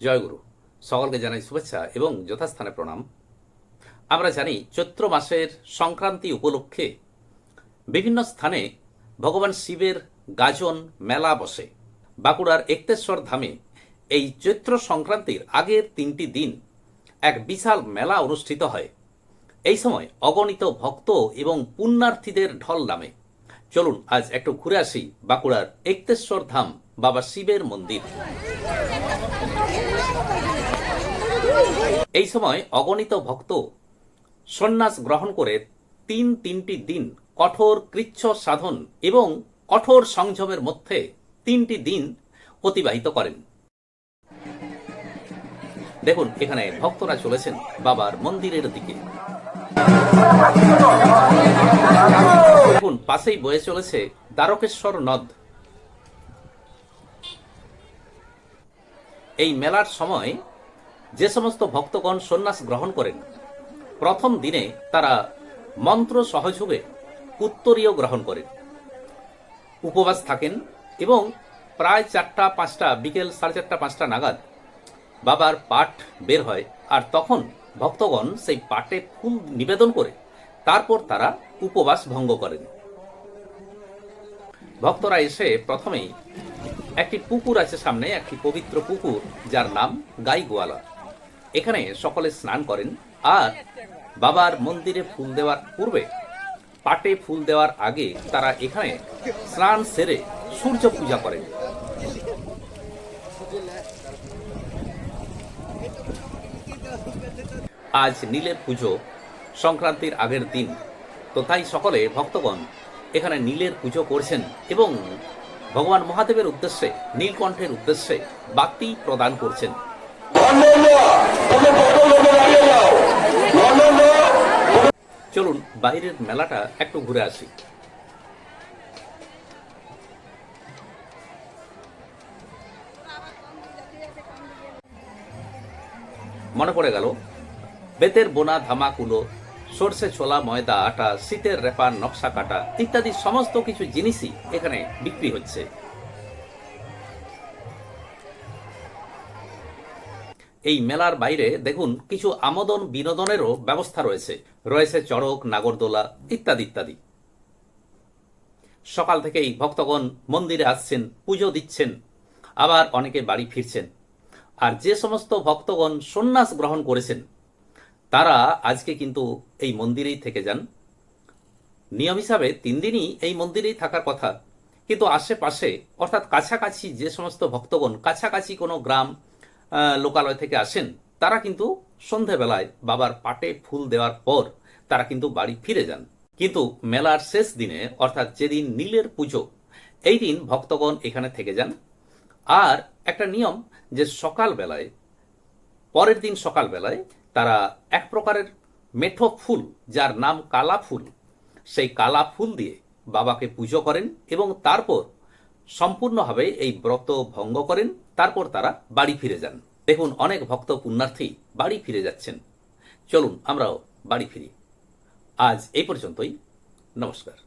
জয়গুরু সকলকে জানাই শুভেচ্ছা এবং যথাস্থানে প্রণাম। আমরা জানি চৈত্র মাসের সংক্রান্তি উপলক্ষে বিভিন্ন স্থানে ভগবান শিবের গাজন মেলা বসে। বাঁকুড়ার একতেশ্বর ধামে এই চৈত্র সংক্রান্তির আগের তিনটি দিন এক বিশাল মেলা অনুষ্ঠিত হয়। এই সময় অগণিত ভক্ত এবং পুণ্যার্থীদের ঢল নামে। চলুন আজ একটু ঘুরে আসি বাঁকুড়ার একতেশ্বর ধাম বাবা শিবের মন্দির। এই সময় অগণিত ভক্ত সন্ন্যাস গ্রহণ করে তিন তিনটি দিন কঠোর কৃচ্ছ সাধন এবং কঠোর সংযমের মধ্যে তিনটি দিন অতিবাহিত করেন। দেখুন, এখানে ভক্তরা চলেছেন বাবার মন্দিরের দিকে। দেখুন, পাশেই বয়ে চলেছে দ্বারকেশ্বর নদ। এই মেলার সময় যে সমস্ত ভক্তগণ সন্ন্যাস গ্রহণ করেন, প্রথম দিনে তারা মন্ত্র সহযোগে উত্তরীয় গ্রহণ করেন। উপবাস থাকেন এবং প্রায় চারটা, পাঁচটা, বিকেল সাড়ে চারটা, পাঁচটা নাগাদ বাবার পাঠ বের হয় আর তখন ভক্তগণ সেই পাটে ফুল নিবেদন করে তারপর তারা উপবাস ভঙ্গ করেন। ভক্তরা এসে প্রথমেই একটি পুকুর আছে সামনে, একটি পবিত্র পুকুর, যার নাম গাই গোয়ালা এখানে সকলে স্নান করেন, আর বাবার মন্দিরে ফুল দেওয়ার পূর্বে, পাটে ফুল দেওয়ার আগে তারা এখানে স্নান সেরে সূর্য পূজা করেন। আজ নীলের পুজো, সংক্রান্তির আগের দিন। তো তাই সকলে ভক্তগণ এখানে নীলের পুজো করছেন এবং ভগবান মহাদেবের উদ্দেশ্যে, নীলকণ্ঠের উদ্দেশ্যে বাতি প্রদান করছেন। চলুন বাইরের মেলাটা একটু ঘুরে আসি। মনে পড়ে গেল, বেতের বোনা ধামাকুলো সর্ষে, ছোলা, ময়দা, আটা, শীতের রেপার নকশা কাটা ইত্যাদি সমস্ত কিছু জিনিসই এখানে বিক্রি হচ্ছে। এই মেলার বাইরে দেখুন কিছু আমোদন বিনোদনেরও ব্যবস্থা রয়েছে। রয়েছে চড়ক, নাগরদোলা ইত্যাদি ইত্যাদি। সকাল থেকেই ভক্তগণ মন্দিরে আসছেন, পুজো দিচ্ছেন, আবার অনেকে বাড়ি ফিরছেন। আর যে সমস্ত ভক্তগণ সন্ন্যাস গ্রহণ করেছেন তারা আজকে কিন্তু এই মন্দিরেই থেকে যান। নিয়ম হিসাবে তিন দিনই এই মন্দিরেই থাকার কথা। কিন্তু আশেপাশে, অর্থাৎ কাছাকাছি যে সমস্ত ভক্তগণ, কাছাকাছি কোনো গ্রাম লোকালয় থেকে আসেন, তারা কিন্তু সন্ধেবেলায় বাবার পাটে ফুল দেওয়ার পর তারা কিন্তু বাড়ি ফিরে যান। কিন্তু মেলার শেষ দিনে, অর্থাৎ যেদিন নীলের পুজো, এই দিন ভক্তগণ এখানে থেকে যান। আর একটা নিয়ম যে সকালবেলায়, পরের দিন সকালবেলায় তারা এক প্রকারের মেঠো ফুল, যার নাম কালা ফুল। সেই কালা ফুল দিয়ে বাবাকে পুজো করেন এবং তারপর সম্পূর্ণভাবে এই ব্রত ভঙ্গ করেন। তারপর তারা বাড়ি ফিরে যান। দেখুন, অনেক ভক্ত পুণ্যার্থী বাড়ি ফিরে যাচ্ছেন। চলুন আমরাও বাড়ি ফিরি। আজ এই পর্যন্তই। নমস্কার।